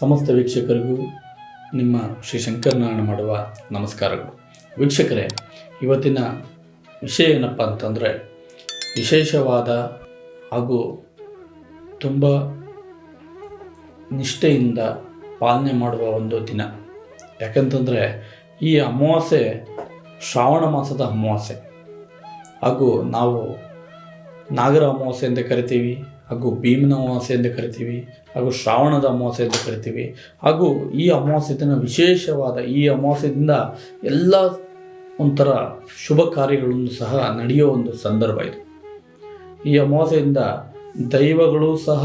ಸಮಸ್ತ ವೀಕ್ಷಕರಿಗೂ ನಿಮ್ಮ ಶ್ರೀ ಶಂಕರನಾರಾಯಣ ಮಾಡುವ ನಮಸ್ಕಾರಗಳು. ವೀಕ್ಷಕರೇ, ಇವತ್ತಿನ ವಿಷಯ ಏನಪ್ಪ ಅಂತಂದರೆ, ವಿಶೇಷವಾದ ಹಾಗೂ ತುಂಬ ನಿಷ್ಠೆಯಿಂದ ಪಾಲನೆ ಮಾಡುವ ಒಂದು ದಿನ. ಯಾಕಂತಂದರೆ, ಈ ಅಮಾವಾಸ್ಯೆ ಶ್ರಾವಣ ಮಾಸದ ಅಮಾವಾಸ್ಯೆ. ಹಾಗೂ ನಾವು ನಾಗರ ಅಮಾವಾಸ್ಯೆ ಅಂತ ಕರಿತೀವಿ ಹಾಗೂ ಭೀಮನ ಅಮಾವಾಸ್ಯೆ ಎಂದು ಕರಿತೀವಿ, ಹಾಗೂ ಶ್ರಾವಣದ ಅಮಾವಾಸ್ಯೆ ಎಂದು ಕರಿತೀವಿ, ಹಾಗೂ ಈ ಅಮಾವಾಸ್ಯೆ ವಿಶೇಷವಾದ ಈ ಅಮಾವಾಸ್ಯದಿಂದ ಎಲ್ಲ ಒಂಥರ ಶುಭ ಕಾರ್ಯಗಳನ್ನು ಸಹ ನಡೆಯೋ ಒಂದು ಸಂದರ್ಭ ಇದು. ಈ ಅಮಾವಾಸ್ಯೆಯಿಂದ ದೈವಗಳು ಸಹ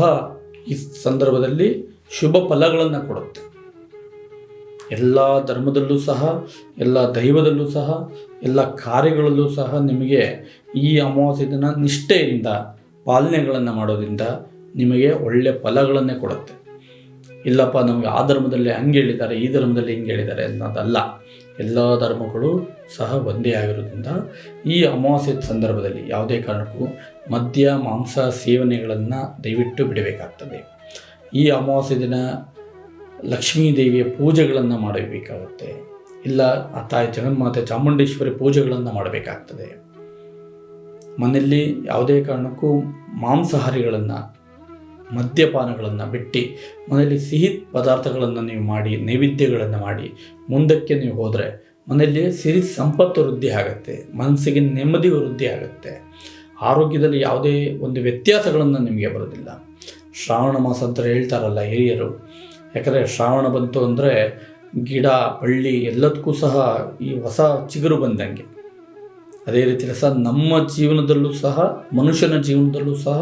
ಈ ಸಂದರ್ಭದಲ್ಲಿ ಶುಭ ಫಲಗಳನ್ನು ಕೊಡುತ್ತೆ. ಎಲ್ಲ ಧರ್ಮದಲ್ಲೂ ಸಹ, ಎಲ್ಲ ದೈವದಲ್ಲೂ ಸಹ, ಎಲ್ಲ ಕಾರ್ಯಗಳಲ್ಲೂ ಸಹ ನಿಮಗೆ ಈ ಅಮಾವಾಸ್ಯೆ ನಿಷ್ಠೆಯಿಂದ ಪಾಲನೆಗಳನ್ನು ಮಾಡೋದ್ರಿಂದ ನಿಮಗೆ ಒಳ್ಳೆಯ ಫಲಗಳನ್ನೇ ಕೊಡುತ್ತೆ. ಇಲ್ಲಪ್ಪ, ನಮಗೆ ಆ ಧರ್ಮದಲ್ಲಿ ಹಂಗೆ ಹೇಳಿದ್ದಾರೆ, ಈ ಧರ್ಮದಲ್ಲಿ ಹಿಂಗೆ ಹೇಳಿದ್ದಾರೆ ಅನ್ನೋದಲ್ಲ. ಎಲ್ಲ ಧರ್ಮಗಳು ಸಹ ಒಂದೇ ಆಗಿರೋದ್ರಿಂದ ಈ ಅಮಾವಾಸ್ಯೆ ಸಂದರ್ಭದಲ್ಲಿ ಯಾವುದೇ ಕಾರಣಕ್ಕೂ ಮದ್ಯ, ಮಾಂಸ ಸೇವನೆಗಳನ್ನು ದಯವಿಟ್ಟು ಬಿಡಬೇಕಾಗ್ತದೆ. ಈ ಅಮಾವಾಸ್ಯೆ ದಿನ ಲಕ್ಷ್ಮೀ ದೇವಿಯ ಪೂಜೆಗಳನ್ನು ಮಾಡಬೇಕಾಗುತ್ತೆ. ಇಲ್ಲ, ಆ ತಾಯಿ ಜಗನ್ಮಾತೆ ಚಾಮುಂಡೇಶ್ವರಿ ಪೂಜೆಗಳನ್ನು ಮಾಡಬೇಕಾಗ್ತದೆ. ಮನೆಯಲ್ಲಿ ಯಾವುದೇ ಕಾರಣಕ್ಕೂ ಮಾಂಸಾಹಾರಿಗಳನ್ನು, ಮದ್ಯಪಾನಗಳನ್ನು ಬಿಟ್ಟು, ಮನೆಯಲ್ಲಿ ಸಿಹಿ ಪದಾರ್ಥಗಳನ್ನು ನೀವು ಮಾಡಿ, ನೈವೇದ್ಯಗಳನ್ನು ಮಾಡಿ, ಮುಂದಕ್ಕೆ ನೀವು ಹೋದರೆ ಮನೆಯಲ್ಲಿ ಸಿರಿ ಸಂಪತ್ತು ವೃದ್ಧಿ ಆಗುತ್ತೆ, ಮನಸ್ಸಿಗೆ ನೆಮ್ಮದಿ ವೃದ್ಧಿ ಆಗುತ್ತೆ. ಆರೋಗ್ಯದಲ್ಲಿ ಯಾವುದೇ ಒಂದು ವ್ಯತ್ಯಾಸಗಳನ್ನು ನಿಮಗೆ ಬರೋದಿಲ್ಲ. ಶ್ರಾವಣ ಮಾಸ ಅಂತ ಹೇಳ್ತಾರಲ್ಲ ಹಿರಿಯರು. ಯಾಕಂದರೆ ಶ್ರಾವಣ ಬಂತು ಅಂದರೆ ಗಿಡ, ಬಳ್ಳಿ ಎಲ್ಲದಕ್ಕೂ ಸಹ ಈ ಹೊಸ ಚಿಗುರು ಬಂದಂಗೆ. ಅದೇ ರೀತಿಯಲ್ಲಿ ಸಹ ನಮ್ಮ ಜೀವನದಲ್ಲೂ ಸಹ, ಮನುಷ್ಯನ ಜೀವನದಲ್ಲೂ ಸಹ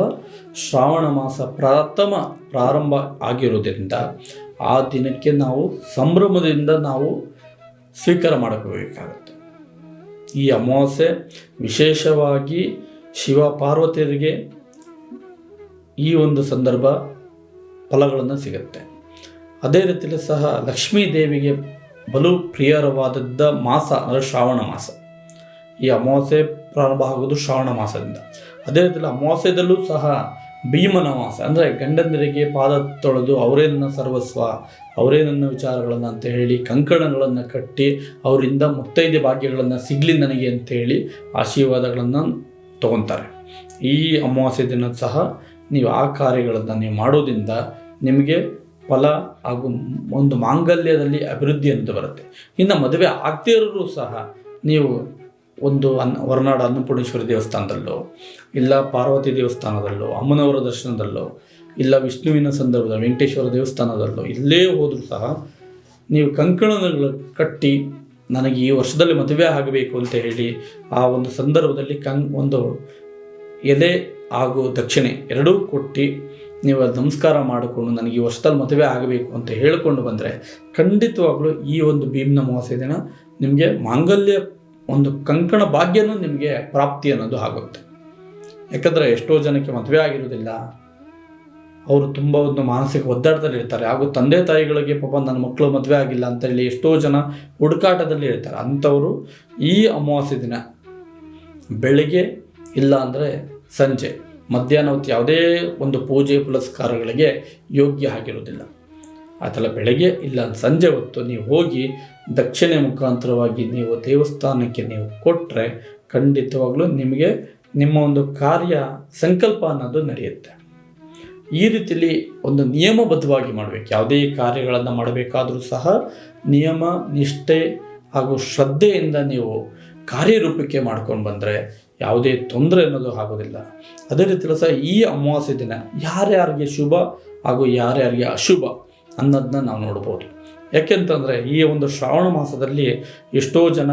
ಶ್ರಾವಣ ಮಾಸ ಪ್ರಥಮ ಪ್ರಾರಂಭ ಆಗಿರೋದ್ರಿಂದ ಆ ದಿನಕ್ಕೆ ನಾವು ಸಂಭ್ರಮದಿಂದ ನಾವು ಸ್ವೀಕಾರ ಮಾಡಬೇಕಾಗುತ್ತೆ ಈ ಅಮಾವಾಸ್ಯೆ ವಿಶೇಷವಾಗಿ ಶಿವ ಪಾರ್ವತಿಯರಿಗೆ ಈ ಒಂದು ಸಂದರ್ಭ ಫಲಗಳನ್ನು ಸಿಗುತ್ತೆ. ಅದೇ ರೀತಿಯಲ್ಲಿ ಸಹ ಲಕ್ಷ್ಮೀ ದೇವಿಗೆ ಬಲು ಪ್ರಿಯರವಾದದ್ದ ಮಾಸ ಅಂದರೆ ಶ್ರಾವಣ ಮಾಸ. ಈ ಅಮಾವಾಸ್ಯೆ ಪ್ರಾರಂಭ ಆಗೋದು ಶ್ರಾವಣ ಮಾಸದಿಂದ. ಅದೇ ರೀತಿಯಲ್ಲಿ ಅಮಾವಾಸ್ಯದಲ್ಲೂ ಸಹ ಭೀಮನ ಮಾಸ, ಅಂದರೆ ಗಂಡಂದಿರಿಗೆ ಪಾದ ತೊಳೆದು ಅವರೇ ನನ್ನ ಸರ್ವಸ್ವ, ಅವರೇ ನನ್ನ ವಿಚಾರಗಳನ್ನು ಅಂತ ಹೇಳಿ, ಕಂಕಣಗಳನ್ನು ಕಟ್ಟಿ, ಅವರಿಂದ ಮುತ್ತೈದೆ ಭಾಗ್ಯಗಳನ್ನು ಸಿಗಲಿ ನನಗೆ ಅಂತ ಹೇಳಿ ಆಶೀರ್ವಾದಗಳನ್ನು ತಗೊತಾರೆ. ಈ ಅಮಾವಾಸ್ಯೆ ದಿನ ಸಹ ನೀವು ಆ ಕಾರ್ಯಗಳನ್ನು ನೀವು ಮಾಡೋದ್ರಿಂದ ನಿಮಗೆ ಫಲ ಹಾಗೂ ಒಂದು ಮಾಂಗಲ್ಯದಲ್ಲಿ ಅಭಿವೃದ್ಧಿ ಅಂತ ಬರುತ್ತೆ. ಇನ್ನು ಮದುವೆ ಆಗದೇ ಸಹ ನೀವು ಒಂದು ಅನ್, ಹೊರನಾಡ ಅನ್ನಪೂರ್ಣೇಶ್ವರಿ ದೇವಸ್ಥಾನದಲ್ಲೋ, ಇಲ್ಲ ಪಾರ್ವತಿ ದೇವಸ್ಥಾನದಲ್ಲೋ, ಅಮ್ಮನವರ ದರ್ಶನದಲ್ಲೋ, ಇಲ್ಲ ವಿಷ್ಣುವಿನ ಸಂದರ್ಭದ ವೆಂಕಟೇಶ್ವರ ದೇವಸ್ಥಾನದಲ್ಲೋ, ಇಲ್ಲೇ ಹೋದರೂ ಸಹ ನೀವು ಕಂಕಣಗಳು ಕಟ್ಟಿ ನನಗೆ ಈ ವರ್ಷದಲ್ಲಿ ಮದುವೆ ಆಗಬೇಕು ಅಂತ ಹೇಳಿ ಆ ಒಂದು ಸಂದರ್ಭದಲ್ಲಿ ಕಂ, ಒಂದು ಎಲೆ ಹಾಗೂ ದಕ್ಷಿಣೆ ಎರಡೂ ಕೊಟ್ಟು ನೀವು ನಮಸ್ಕಾರ ಮಾಡಿಕೊಂಡು ನನಗೆ ಈ ವರ್ಷದಲ್ಲಿ ಮದುವೆ ಆಗಬೇಕು ಅಂತ ಹೇಳಿಕೊಂಡು ಬಂದರೆ ಖಂಡಿತವಾಗಲೂ ಈ ಒಂದು ಭೀಮ್ನ ಅಮಾವಾಸ್ಯೆ ದಿನ ನಿಮಗೆ ಮಾಂಗಲ್ಯ ಒಂದು ಕಂಕಣ ಭಾಗ್ಯನೂ ನಿಮಗೆ ಪ್ರಾಪ್ತಿ ಅನ್ನೋದು ಆಗುತ್ತೆ. ಯಾಕಂದರೆ ಎಷ್ಟೋ ಜನಕ್ಕೆ ಮದುವೆ ಆಗಿರೋದಿಲ್ಲ. ಅವರು ತುಂಬ ಒಂದು ಮಾನಸಿಕ ಒದ್ದಾಟದಲ್ಲಿ ಇರ್ತಾರೆ. ಹಾಗೂ ತಂದೆ ತಾಯಿಗಳಿಗೆ ಪಾಪ ನನ್ನ ಮಕ್ಕಳು ಮದುವೆ ಆಗಿಲ್ಲ ಅಂತ ಹೇಳಿ ಎಷ್ಟೋ ಜನ ಹುಡುಕಾಟದಲ್ಲಿ ಇರ್ತಾರೆ. ಅಂಥವರು ಈ ಅಮಾವಾಸ್ಯೆ ದಿನ ಬೆಳಿಗ್ಗೆ ಇಲ್ಲ ಅಂದರೆ ಸಂಜೆ ಮಧ್ಯಾಹ್ನ ಹೊತ್ತು ಯಾವುದೇ ಒಂದು ಪೂಜೆ ಪುರಸ್ಕಾರಗಳಿಗೆ ಯೋಗ್ಯ ಆಗಿರೋದಿಲ್ಲ. ಅದೆಲ್ಲ ಬೆಳಗ್ಗೆ ಇಲ್ಲ, ಸಂಜೆ ಹೊತ್ತು ನೀವು ಹೋಗಿ ದಕ್ಷಿಣೆ ಮುಖಾಂತರವಾಗಿ ನೀವು ದೇವಸ್ಥಾನಕ್ಕೆ ನೀವು ಕೊಟ್ಟರೆ ಖಂಡಿತವಾಗಲೂ ನಿಮಗೆ ನಿಮ್ಮ ಒಂದು ಕಾರ್ಯ, ಸಂಕಲ್ಪ ಅನ್ನೋದು ನಡೆಯುತ್ತೆ. ಈ ರೀತಿಯಲ್ಲಿ ಒಂದು ನಿಯಮಬದ್ಧವಾಗಿ ಮಾಡಬೇಕು. ಯಾವುದೇ ಕಾರ್ಯಗಳನ್ನು ಮಾಡಬೇಕಾದರೂ ಸಹ ನಿಯಮ, ನಿಷ್ಠೆ ಹಾಗೂ ಶ್ರದ್ಧೆಯಿಂದ ನೀವು ಕಾರ್ಯರೂಪಕ್ಕೆ ಮಾಡ್ಕೊಂಡು ಬಂದರೆ ಯಾವುದೇ ತೊಂದರೆ ಅನ್ನೋದು ಆಗೋದಿಲ್ಲ. ಅದೇ ರೀತಿಯಲ್ಲಿ ಸಹ ಈ ಅಮಾವಾಸ್ಯೆ ದಿನ ಯಾರ್ಯಾರಿಗೆ ಶುಭ ಹಾಗೂ ಯಾರ್ಯಾರಿಗೆ ಅಶುಭ ಅನ್ನೋದನ್ನ ನಾವು ನೋಡ್ಬೋದು. ಯಾಕೆಂತಂದರೆ ಈ ಒಂದು ಶ್ರಾವಣ ಮಾಸದಲ್ಲಿ ಎಷ್ಟೋ ಜನ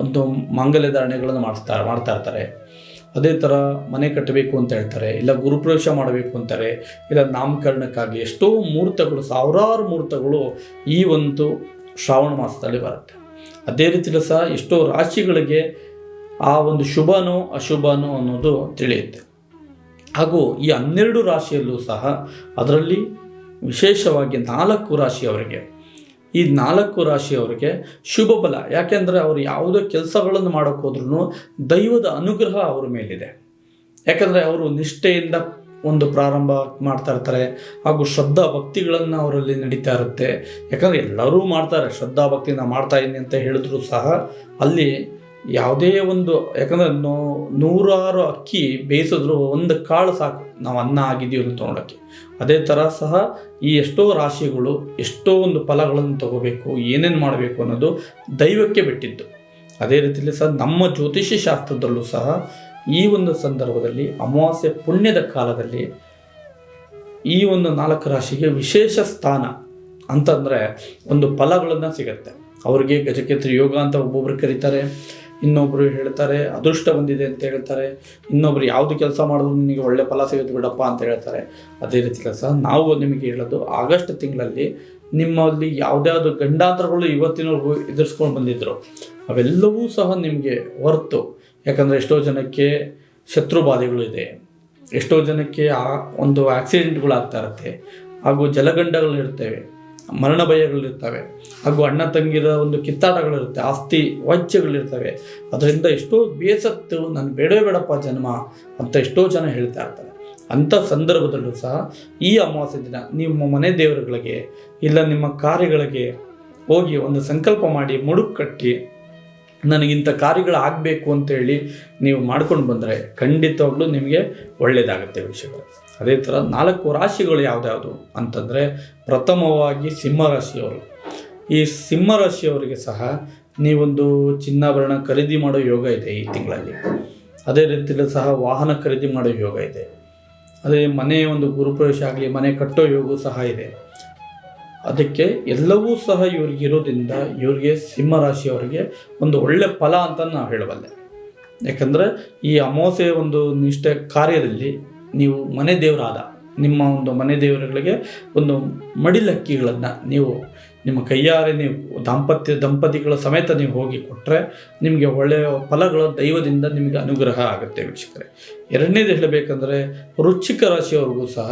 ಒಂದು ಮಾಂಗಲ್ಯ ಧಾರಣೆಗಳನ್ನು ಮಾಡಿಸ್ತಾ ಮಾಡ್ತಾ ಇರ್ತಾರೆ. ಅದೇ ಥರ ಮನೆ ಕಟ್ಟಬೇಕು ಅಂತ ಹೇಳ್ತಾರೆ, ಇಲ್ಲ ಗುರುಪ್ರವೇಶ ಮಾಡಬೇಕು ಅಂತಾರೆ, ಇಲ್ಲ ನಾಮಕರಣಕ್ಕಾಗಲಿ ಎಷ್ಟೋ ಮುಹೂರ್ತಗಳು ಸಾವಿರಾರು ಮುಹೂರ್ತಗಳು ಈ ಒಂದು ಶ್ರಾವಣ ಮಾಸದಲ್ಲಿ ಬರುತ್ತೆ. ಅದೇ ರೀತಿಯಲ್ಲಿ ಸಹ ಎಷ್ಟೋ ರಾಶಿಗಳಿಗೆ ಆ ಒಂದು ಶುಭನೋ ಅಶುಭನೋ ಅನ್ನೋದು ತಿಳಿಯುತ್ತೆ. ಹಾಗೂ ಈ ಹನ್ನೆರಡು ರಾಶಿಯಲ್ಲೂ ಸಹ ಅದರಲ್ಲಿ ವಿಶೇಷವಾಗಿ ನಾಲ್ಕು ರಾಶಿಯವರಿಗೆ. ಈ ನಾಲ್ಕು ರಾಶಿಯವರಿಗೆ ಶುಭ ಬಲ. ಯಾಕೆಂದರೆ ಅವರು ಯಾವುದೇ ಕೆಲಸಗಳನ್ನು ಮಾಡೋಕ್ಕೋದ್ರೂ ದೈವದ ಅನುಗ್ರಹ ಅವರ ಮೇಲಿದೆ. ಯಾಕಂದರೆ ಅವರು ನಿಷ್ಠೆಯಿಂದ ಒಂದು ಪ್ರಾರಂಭ ಮಾಡ್ತಾ ಇರ್ತಾರೆ, ಹಾಗೂ ಶ್ರದ್ಧಾ ಭಕ್ತಿಗಳನ್ನು ಅವರಲ್ಲಿ ನಡೀತಾ ಇರುತ್ತೆ. ಯಾಕಂದರೆ ಎಲ್ಲರೂ ಮಾಡ್ತಾರೆ, ಶ್ರದ್ಧಾ ಭಕ್ತಿಯಿಂದ ನಾ ಮಾಡ್ತಾ ಇದ್ದೀನಿ ಅಂತ ಹೇಳಿದ್ರು ಸಹ ಅಲ್ಲಿ ಯಾವುದೇ ಒಂದು, ಯಾಕಂದರೆ ನೂರಾರು ಅಕ್ಕಿ ಬೇಯಿಸಿದ್ರು ಒಂದು ಕಾಳು ಸಾಕು, ನಾವು ಅನ್ನ ಆಗಿದ್ದೀವಿ ಅಂತ ನೋಡೋಕ್ಕೆ. ಅದೇ ಥರ ಸಹ ಈ ಎಷ್ಟೋ ರಾಶಿಗಳು, ಎಷ್ಟೋ ಒಂದು ಫಲಗಳನ್ನು ತಗೋಬೇಕು, ಏನೇನು ಮಾಡಬೇಕು ಅನ್ನೋದು ದೈವಕ್ಕೆ ಬಿಟ್ಟಿದ್ದು. ಅದೇ ರೀತಿಯಲ್ಲಿ ಸಹ ನಮ್ಮ ಜ್ಯೋತಿಷ್ಯ ಶಾಸ್ತ್ರದಲ್ಲೂ ಸಹ ಈ ಒಂದು ಸಂದರ್ಭದಲ್ಲಿ, ಅಮಾವಾಸ್ಯೆ ಪುಣ್ಯದ ಕಾಲದಲ್ಲಿ ಈ ಒಂದು ನಾಲ್ಕು ರಾಶಿಗೆ ವಿಶೇಷ ಸ್ಥಾನ ಅಂತಂದರೆ ಒಂದು ಫಲಗಳನ್ನು ಸಿಗುತ್ತೆ. ಅವರಿಗೆ ಗಜಕೇತ್ರಿ ಯೋಗ ಅಂತ ಒಬ್ಬೊಬ್ರು ಕರೀತಾರೆ. ಇನ್ನೊಬ್ಬರು ಹೇಳ್ತಾರೆ, ಅದೃಷ್ಟ ಬಂದಿದೆ ಅಂತ ಹೇಳ್ತಾರೆ, ಇನ್ನೊಬ್ರು ಯಾವುದು ಕೆಲಸ ಮಾಡಿದ್ರು ನಿಮಗೆ ಒಳ್ಳೆ ಫಲ ಸಿಗುತ್ತೆ ಬಿಡಪ್ಪ ಅಂತ ಹೇಳ್ತಾರೆ. ಅದೇ ರೀತಿ ಕೆಲಸ ನಾವು ನಿಮಗೆ ಹೇಳೋದು, ಆಗಸ್ಟ್ ತಿಂಗಳಲ್ಲಿ ನಿಮ್ಮಲ್ಲಿ ಯಾವುದ್ಯಾವುದು ಗಂಡಾಂತರಗಳು ಇವತ್ತಿನವರೆಗೂ ಎದುರಿಸ್ಕೊಂಡು ಬಂದಿದ್ದರು ಅವೆಲ್ಲವೂ ಸಹ ನಿಮಗೆ ಹೊರತು. ಯಾಕಂದರೆ ಎಷ್ಟೋ ಜನಕ್ಕೆ ಶತ್ರು ಬಾಧೆಗಳು ಇದೆ, ಎಷ್ಟೋ ಜನಕ್ಕೆ ಆ ಒಂದು ಆಕ್ಸಿಡೆಂಟ್ಗಳಾಗ್ತಾ ಇರುತ್ತೆ, ಹಾಗೂ ಜಲಗಂಡಗಳು ಇರ್ತವೆ. ಮರಣ ಭಯಗಳಿರ್ತವೆ ಹಾಗೂ ಅಣ್ಣ ತಂಗಿರ ಒಂದು ಕಿತ್ತಾಟಗಳಿರುತ್ತೆ, ಆಸ್ತಿ ವಾಚ್ಯಗಳಿರ್ತವೆ. ಅದರಿಂದ ಎಷ್ಟೋ ಬೇಸತ್ತು ನಾನು ಬೇಡವೇ ಬೇಡಪ್ಪ ಜನ್ಮ ಅಂತ ಎಷ್ಟೋ ಜನ ಹೇಳ್ತಾ ಇರ್ತಾರೆ. ಅಂಥ ಸಂದರ್ಭದಲ್ಲೂ ಸಹ ಈ ಅಮಾವಾಸ್ಯ ದಿನ ನಿಮ್ಮ ಮನೆ ದೇವರುಗಳಿಗೆ ಇಲ್ಲ ನಿಮ್ಮ ಕಾರ್ಯಗಳಿಗೆ ಹೋಗಿ ಒಂದು ಸಂಕಲ್ಪ ಮಾಡಿ ಮುಡುಕು ಕಟ್ಟಿ ನನಗಿಂಥ ಕಾರ್ಯಗಳು ಆಗಬೇಕು ಅಂತೇಳಿ ನೀವು ಮಾಡ್ಕೊಂಡು ಬಂದರೆ ಖಂಡಿತವಾಗ್ಲೂ ನಿಮಗೆ ಒಳ್ಳೆಯದಾಗುತ್ತೆ ವಿಷಯಗಳು. ಅದೇ ಥರ ನಾಲ್ಕು ರಾಶಿಗಳು ಯಾವುದ್ಯಾವುದು ಅಂತಂದರೆ ಪ್ರಥಮವಾಗಿ ಸಿಂಹರಾಶಿಯವರು ಈ ಸಿಂಹರಾಶಿಯವರಿಗೆ ಸಹ ನೀವೊಂದು ಚಿನ್ನಾಭರಣ ಖರೀದಿ ಮಾಡೋ ಯೋಗ ಇದೆ ಈ ತಿಂಗಳಲ್ಲಿ. ಅದೇ ರೀತಿಯಲ್ಲಿ ಸಹ ವಾಹನ ಖರೀದಿ ಮಾಡೋ ಯೋಗ ಇದೆ. ಅದೇ ಮನೆಯ ಒಂದು ಗುರುಪ್ರವೇಶ ಆಗಲಿ, ಮನೆ ಕಟ್ಟೋ ಯೋಗವೂ ಸಹ ಇದೆ. ಅದಕ್ಕೆ ಎಲ್ಲವೂ ಸಹ ಇವ್ರಿಗೆ ಇರೋದ್ರಿಂದ ಇವ್ರಿಗೆ ಸಿಂಹರಾಶಿಯವರಿಗೆ ಒಂದು ಒಳ್ಳೆ ಫಲ ಅಂತ ನಾವು ಹೇಳಬಲ್ಲೆ. ಯಾಕಂದರೆ ಈ ಅಮಾವಾಸ್ಯೆ ಒಂದು ನಿಷ್ಠೆ ಕಾರ್ಯದಲ್ಲಿ ನೀವು ಮನೆ ದೇವರಾದ, ನಿಮ್ಮ ಒಂದು ಮನೆ ದೇವರುಗಳಿಗೆ ಒಂದು ಮಡಿಲಕ್ಕಿಗಳನ್ನು ನೀವು ನಿಮ್ಮ ಕೈಯಾರೆ ನೀವು ದಾಂಪತ್ಯ ದಂಪತಿಗಳ ಸಮೇತ ನೀವು ಹೋಗಿ ಕೊಟ್ಟರೆ ನಿಮಗೆ ಒಳ್ಳೆಯ ಫಲಗಳ ದೈವದಿಂದ ನಿಮಗೆ ಅನುಗ್ರಹ ಆಗುತ್ತೆ ವೀಕ್ಷಕರೇ. ಎರಡನೇದು ಹೇಳಬೇಕಂದ್ರೆ ವೃಶ್ಚಿಕ ರಾಶಿಯವ್ರಿಗೂ ಸಹ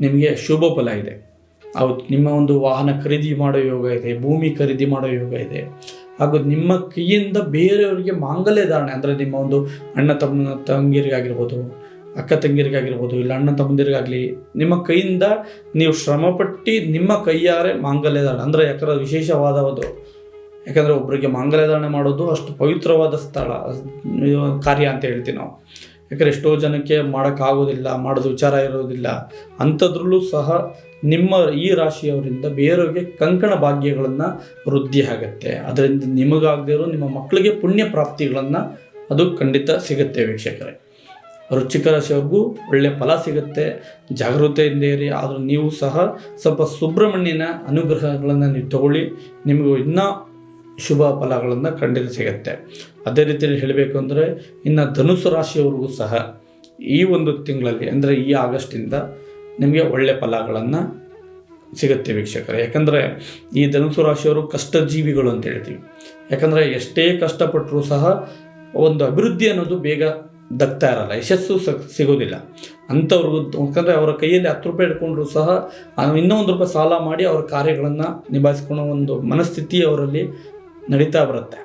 ನಿಮಗೆ ಶುಭ ಫಲ ಇದೆ. ಹೌದು, ನಿಮ್ಮ ಒಂದು ವಾಹನ ಖರೀದಿ ಮಾಡೋ ಯೋಗ ಇದೆ, ಭೂಮಿ ಖರೀದಿ ಮಾಡೋ ಯೋಗ ಇದೆ. ಹಾಗೂ ನಿಮ್ಮ ಕೈಯಿಂದ ಬೇರೆಯವರಿಗೆ ಮಾಂಗಲ್ಯ ಧಾರಣೆ, ಅಂದರೆ ನಿಮ್ಮ ಒಂದು ಅಣ್ಣ ತಮ್ಮ ತಂಗಿರಿಗಾಗಿರ್ಬೋದು ಅಕ್ಕ ತಂಗಿರಿಗಾಗಿರ್ಬೋದು ಇಲ್ಲ ಅಣ್ಣ ತಮ್ಮಂದಿರಿಗಾಗಲಿ, ನಿಮ್ಮ ಕೈಯಿಂದ ನೀವು ಶ್ರಮಪಟ್ಟು ನಿಮ್ಮ ಕೈಯಾರೆ ಮಾಂಗಲ್ಯ ಧಾರಣೆ, ಅಂದರೆ ಯಾಕಂದ್ರೆ ಅದು ವಿಶೇಷವಾದ ಒಂದು, ಯಾಕಂದರೆ ಒಬ್ಬರಿಗೆ ಮಾಂಗಲ್ಯ ಧಾರಣೆ ಮಾಡೋದು ಅಷ್ಟು ಪವಿತ್ರವಾದ ಸ್ಥಳ, ಕಾರ್ಯ ಅಂತ ಹೇಳ್ತೀವಿ ನಾವು. ಯಾಕಂದರೆ ಎಷ್ಟೋ ಜನಕ್ಕೆ ಮಾಡೋಕ್ಕಾಗೋದಿಲ್ಲ, ಮಾಡೋದು ವಿಚಾರ ಇರೋದಿಲ್ಲ. ಅಂಥದ್ರಲ್ಲೂ ಸಹ ನಿಮ್ಮ ಈ ರಾಶಿಯವರಿಂದ ಬೇರೆಯವ್ರಿಗೆ ಕಂಕಣ ಭಾಗ್ಯಗಳನ್ನು ವೃದ್ಧಿ ಆಗುತ್ತೆ. ಅದರಿಂದ ನಿಮಗಾಗದೇ ಇರೋ ನಿಮ್ಮ ಮಕ್ಕಳಿಗೆ ಪುಣ್ಯ ಪ್ರಾಪ್ತಿಗಳನ್ನು ಅದು ಖಂಡಿತ ಸಿಗುತ್ತೆ ವೀಕ್ಷಕರೇ. ವೃಶ್ಚಿಕ ರಾಶಿಯವ್ರಿಗೂ ಒಳ್ಳೆ ಫಲ ಸಿಗುತ್ತೆ. ಜಾಗೃತೆಯಿಂದ ಇರಿ, ಆದರೂ ನೀವು ಸಹ ಸ್ವಲ್ಪ ಸುಬ್ರಹ್ಮಣ್ಯನ ಅನುಗ್ರಹಗಳನ್ನು ನೀವು ತಗೊಳ್ಳಿ. ನಿಮಗೂ ಇನ್ನೂ ಶುಭ ಫಲಗಳನ್ನು ಖಂಡಿತ ಸಿಗುತ್ತೆ. ಅದೇ ರೀತಿಯಲ್ಲಿ ಹೇಳಬೇಕು ಅಂದರೆ, ಇನ್ನು ಧನುಸು ರಾಶಿಯವರಿಗೂ ಸಹ ಈ ಒಂದು ತಿಂಗಳಲ್ಲಿ ಅಂದರೆ ಈ ಆಗಸ್ಟಿಂದ ನಿಮಗೆ ಒಳ್ಳೆ ಫಲಗಳನ್ನು ಸಿಗುತ್ತೆ ವೀಕ್ಷಕರು. ಯಾಕಂದರೆ ಈ ಧನುಸು ರಾಶಿಯವರು ಕಷ್ಟಜೀವಿಗಳು ಅಂತ ಹೇಳ್ತೀವಿ. ಯಾಕಂದರೆ ಎಷ್ಟೇ ಕಷ್ಟಪಟ್ಟರೂ ಸಹ ಒಂದು ಅಭಿವೃದ್ಧಿ ಅನ್ನೋದು ಬೇಗ ದಕ್ತಾ ಇರಲ್ಲ, ಯಶಸ್ಸು ಸಿಗೋದಿಲ್ಲ. ಅಂಥವ್ರಿಗೂ ಯಾಕಂದರೆ ಅವರ ಕೈಯಲ್ಲಿ ಹತ್ತು ರೂಪಾಯಿ ಇಟ್ಕೊಂಡ್ರು ಸಹ ಇನ್ನೂ ಒಂದು ರೂಪಾಯಿ ಸಾಲ ಮಾಡಿ ಅವರ ಕಾರ್ಯಗಳನ್ನು ನಿಭಾಯಿಸ್ಕೊಳ್ಳೋ ಒಂದು ಮನಸ್ಥಿತಿ ಅವರಲ್ಲಿ ನಡೀತಾ ಬರುತ್ತೆ.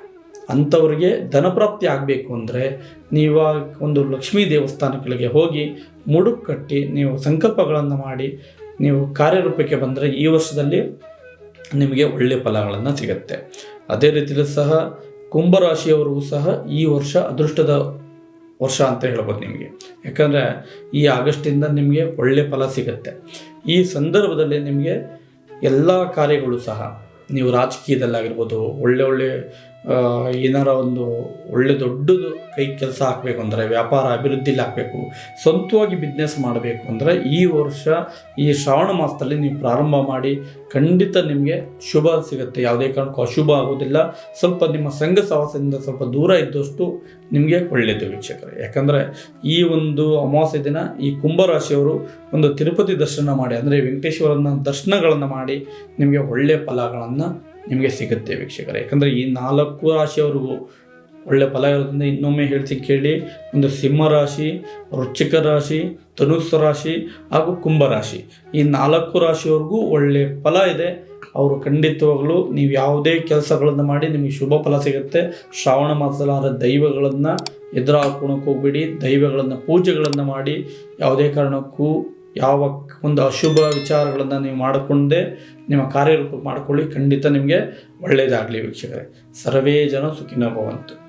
ಅಂಥವ್ರಿಗೆ ಧನಪ್ರಾಪ್ತಿ ಆಗಬೇಕು ಅಂದರೆ ನೀವು ಒಂದು ಲಕ್ಷ್ಮೀ ದೇವಸ್ಥಾನಗಳಿಗೆ ಹೋಗಿ ಮುಡುಕು ಕಟ್ಟಿ ನೀವು ಸಂಕಲ್ಪಗಳನ್ನು ಮಾಡಿ ನೀವು ಕಾರ್ಯರೂಪಕ್ಕೆ ಬಂದರೆ ಈ ವರ್ಷದಲ್ಲಿ ನಿಮಗೆ ಒಳ್ಳೆಯ ಫಲಗಳನ್ನು ಸಿಗುತ್ತೆ. ಅದೇ ರೀತಿಯಲ್ಲಿ ಸಹ ಕುಂಭರಾಶಿಯವರಿಗೂ ಸಹ ಈ ವರ್ಷ ಅದೃಷ್ಟದ ವರ್ಷ ಅಂತ ಹೇಳ್ಬೋದು ನಿಮಗೆ. ಯಾಕಂದರೆ ಈ ಆಗಸ್ಟಿಂದ ನಿಮಗೆ ಒಳ್ಳೆಯ ಫಲ ಸಿಗುತ್ತೆ. ಈ ಸಂದರ್ಭದಲ್ಲಿ ನಿಮಗೆ ಎಲ್ಲ ಕಾರ್ಯಗಳು ಸಹ ನೀವು ರಾಜಕೀಯದಲ್ಲಾಗಿರ್ಬೋದು ಒಳ್ಳೆ ಒಳ್ಳೆ ಏನಾರ ಒಂದು ಒಳ್ಳೆ ದೊಡ್ಡದು ಕೈ ಕೆಲಸ ಹಾಕಬೇಕು ಅಂದರೆ, ವ್ಯಾಪಾರ ಅಭಿವೃದ್ಧಿಲಿ ಹಾಕಬೇಕು, ಸ್ವಂತವಾಗಿ ಬಿಸ್ನೆಸ್ ಮಾಡಬೇಕು ಅಂದರೆ ಈ ವರ್ಷ, ಈ ಶ್ರಾವಣ ಮಾಸದಲ್ಲಿ ನೀವು ಪ್ರಾರಂಭ ಮಾಡಿ ಖಂಡಿತ ನಿಮಗೆ ಶುಭ ಸಿಗುತ್ತೆ. ಯಾವುದೇ ಕಾರಣಕ್ಕೂ ಅಶುಭ ಆಗೋದಿಲ್ಲ. ಸ್ವಲ್ಪ ನಿಮ್ಮ ಸಂಘ ಸಹವಾಸದಿಂದ ಸ್ವಲ್ಪ ದೂರ ಇದ್ದಷ್ಟು ನಿಮಗೆ ಒಳ್ಳೆಯದು ವೀಕ್ಷಕರೇ. ಯಾಕಂದರೆ ಈ ಒಂದು ಅಮಾವಾಸ್ಯ ದಿನ ಈ ಕುಂಭರಾಶಿಯವರು ಒಂದು ತಿರುಪತಿ ದರ್ಶನ ಮಾಡಿ, ಅಂದರೆ ವೆಂಕಟೇಶ್ವರನ ದರ್ಶನಗಳನ್ನು ಮಾಡಿ ನಿಮಗೆ ಒಳ್ಳೆಯ ಫಲಗಳನ್ನು ನಿಮಗೆ ಸಿಗುತ್ತೆ ವೀಕ್ಷಕರೇ. ಯಾಕಂದರೆ ಈ ನಾಲ್ಕು ರಾಶಿಯವರಿಗೂ ಒಳ್ಳೆ ಫಲ ಇರೋದ್ರಿಂದ ಇನ್ನೊಮ್ಮೆ ಹೇಳ್ತೀನಿ ಕೇಳಿ, ಒಂದು ಸಿಂಹ ರಾಶಿ, ವೃಶ್ಚಿಕ ರಾಶಿ, ಧನುಸ್ಸು ರಾಶಿ ಹಾಗೂ ಕುಂಭರಾಶಿ ಈ ನಾಲ್ಕು ರಾಶಿಯವ್ರಿಗೂ ಒಳ್ಳೆ ಫಲ ಇದೆ. ಅವರು ಖಂಡಿತವಾಗಲೂ ನೀವು ಯಾವುದೇ ಕೆಲಸಗಳನ್ನು ಮಾಡಿ ನಿಮಗೆ ಶುಭ ಫಲ ಸಿಗುತ್ತೆ. ಶ್ರಾವಣ ಮಾಸದಲ್ಲಾದ ದೈವಗಳನ್ನು ಎದುರು ಹಾಕೋಣಕ್ಕೆ ಹೋಗ್ಬೇಡಿ. ದೈವಗಳನ್ನು ಪೂಜೆಗಳನ್ನು ಮಾಡಿ ಯಾವುದೇ ಕಾರಣಕ್ಕೂ ಯಾವ ಒಂದು ಅಶುಭ ವಿಚಾರಗಳನ್ನು ನೀವು ಮಾಡಿಕೊಂಡೇ ನಿಮ್ಮ ಕಾರ್ಯರೂಪ ಮಾಡಿಕೊಳ್ಳಿ, ಖಂಡಿತ ನಿಮಗೆ ಒಳ್ಳೆಯದಾಗಲಿ ವೀಕ್ಷಕರೇ. ಸರ್ವೇ ಜನ ಸುಖಿನ ಭವಂತು.